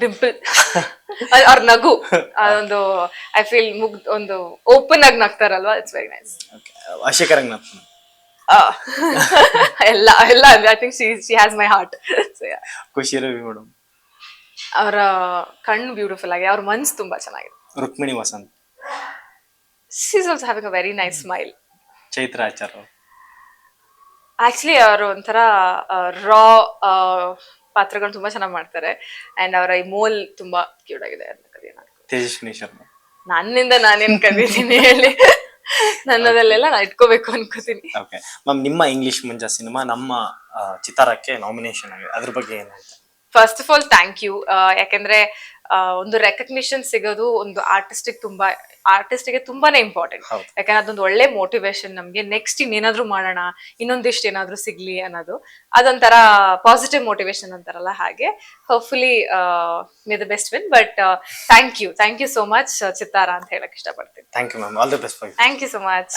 A: dimple. ಅವ್ರ ನಗು. ಅದೊಂದು ಐ ಫೀಲ್ ಮುಗ್ ಒಂದು ಓಪನ್ ಆಗಿ ನಗ್ತಾರಲ್ವಾ? It's very nice
B: okay Ranganath
A: ಎಲ್ಲ ಎಲ್ಲ I think she she has my heart
B: Khushi Ravi madam
A: ಅವರ ಕಣ್ಣು ಬ್ಯೂಟಿಫುಲ್ ಆಗಿ ಅವ್ರ ಮನ್ಸು ತುಂಬಾ ಚೆನ್ನಾಗಿದೆ.
B: Rukmini Vasanth.
A: She is also having a very nice smile
B: Chaitra Achar.
A: Actually ಅವರು ಒಂಥರ ರಾ ಪಾತ್ರಗಳು ತುಂಬಾ ಚೆನ್ನಾಗಿ ಮಾಡ್ತಾರೆ. ಅಂಡ್ ಅವರ ಈ ಮೋಲ್ ತುಂಬಾ ಕ್ಯೂಟ್ ಆಗಿದೆ ಅಂತ ಕಲಿಯೋಣ
B: ತೇಜಸ್ವಿನಿ ಶರ್ಮಾ.
A: ನನ್ನಿಂದ ನಾನೇನ್ ಕಲಿತೀನಿ ಹೇಳಿ. ನನ್ನದಲ್ಲೆಲ್ಲ ನಾ ಇಟ್ಕೋಬೇಕು ಅನ್ಕೋತೀನಿ.
B: ಓಕೆ ಮ್ಯಾಮ್ ನಿಮ್ಮ ಇಂಗ್ಲಿಷ್ ಮುಂಜಾ ಸಿನಿಮಾ ನಮ್ಮ ಚಿತಾರಕ್ಕೆ ಚಿತ್ತಾರಕ್ಕೆ ನಾಮಿನೇಷನ್ ಆಗಿದೆ. ಅದ್ರ ಬಗ್ಗೆ ಏನು ಅಂತ
A: first of all thank you ಯಾಕಂದ್ರೆ ಒಂದು ರೆಕಗ್ನಿಷನ್ ಸಿಗೋದು ಒಂದು ಆರ್ಟಿಸ್ಟಿಗೆ ತುಂಬಾ ಆರ್ಟಿಸ್ಟಿಗೆ ತುಂಬಾನೇ ಇಂಪಾರ್ಟೆಂಟ್. ಯಾಕಂದ್ರೆ ಅದೊಂದು ಒಳ್ಳೆ ಮೋಟಿವೇಶನ್ ನಮ್ಗೆ. ನೆಕ್ಸ್ಟ್ ಇನ್ನೇನಾದ್ರೂ ಮಾಡೋಣ ಇನ್ನೊಂದಿಷ್ಟು ಏನಾದ್ರೂ ಸಿಗ್ಲಿ ಅನ್ನೋದು. ಅದೊಂಥರ ಪಾಸಿಟಿವ್ ಮೋಟಿವೇಶನ್ ಅಂತಾರಲ್ಲ ಹಾಗೆ. Hopefully may the best win but thank you thank you so much Chittara ಅಂತ ಹೇಳಕ್ ಇಷ್ಟಪಡ್ತೀನಿ.
B: Thank you ma'am all the best for
A: thank you so much